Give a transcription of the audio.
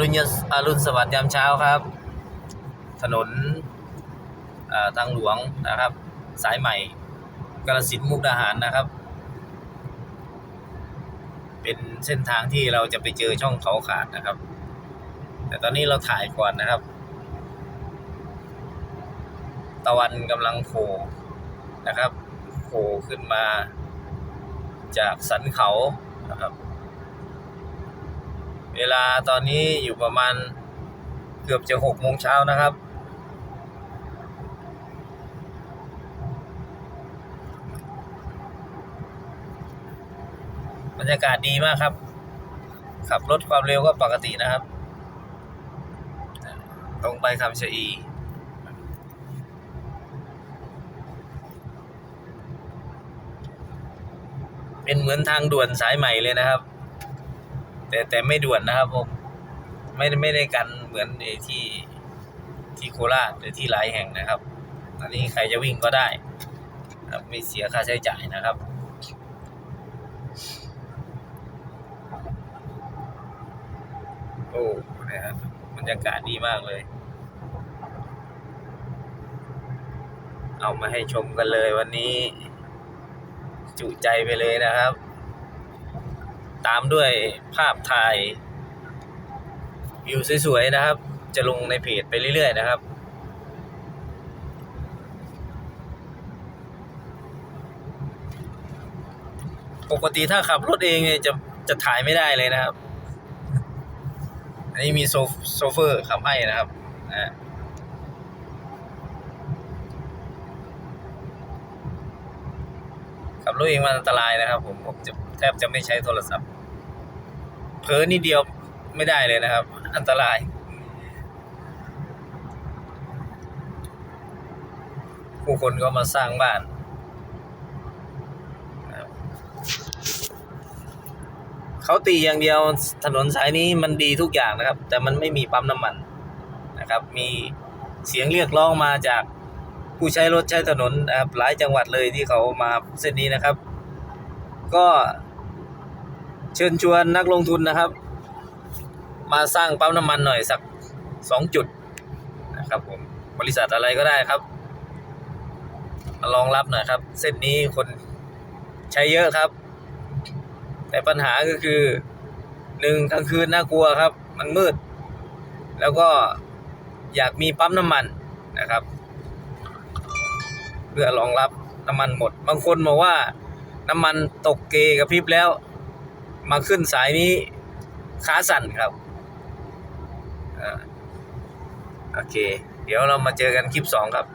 รุณยอรุณสวัสดิ์ยามเช้าครับ ถนนทางหลวงนะครับ สายใหม่กาฬสินมุกดาหารนะครับ เป็นเส้นทางที่เราจะไปเจอช่องเขาขาดนะครับ แต่ตอนนี้เราถ่ายก่อนนะครับ ตะวันกำลังโผล่นะครับโผล่ขึ้นมาจากสันเขานะครับ เวลาตอนนี้อยู่ประมาณเกือบจะหกโมงเช้านะครับ บรรยากาศดีมากครับ ขับรถความเร็วก็ปกตินะครับ ตรงไปคำชะอีเป็นเหมือนทางด่วนสายใหม่เลยนะครับ แต่แต่ไม่ด่วนนะครับผมไม่ได้ไม่ได้กันเหมือนไอ้ที่ที่โคราชหรือที่หลายแห่งนะครับ อันนี้ใครจะวิ่งก็ได้ครับไม่เสียค่าใช้จ่ายนะครับโอ้นะครับบรรยากาศดีมากเลย เอามาให้ชมกันเลยวันนี้ จุใจไปเลยนะครับ ตามด้วยภาพถ่ายวิวสวยๆนะครับ จะลงในเพจไปเรื่อยๆนะครับ ปกติถ้าขับรถเองเนี่ยจะจะถ่ายไม่ได้เลยนะครับ อันนี้มีโซโซเฟอร์ขับให้นะครับอ่าขับรถเองมันอันตรายนะครับผมผมจะ แทบจะไม่ใช้โทรศัพท์เผลอนิดเดียวไม่ได้เลยนะครับ อันตราย ผู้คนก็มาสร้างบ้าน เขาตีอย่างเดียวถนนสายนี้มันดีทุกอย่างนะครับ แต่มันไม่มีปั๊มน้ำมันนะครับ มีเสียงเรียกร้องมาจากผู้ใช้รถใช้ถนนนะครับหลายจังหวัดเลยที่เขามาเส้นนี้นะครับ ก็เชิญชวนนักลงทุนนะครับ มาสร้างปั๊มน้ำมันหน่อยสักสองจุดนะครับผมบริษัทอะไรก็ได้ครับ มารองรับหน่อยครับ เส้นนี้คนใช้เยอะครับ แต่ปัญหาก็คือหนึ่งกลางคืนน่ากลัวครับ มันมืด แล้วก็อยากมีปั๊มน้ำมันนะครับ เพื่อรองรับน้ำมันหมด บางคนบอกว่า น้ำมันตกเกกับพริบแล้ว มาขึ้นสายนี้ขาสั่นครับอโอเค เดี๋ยวเรามาเจอกันคลิปสองครับ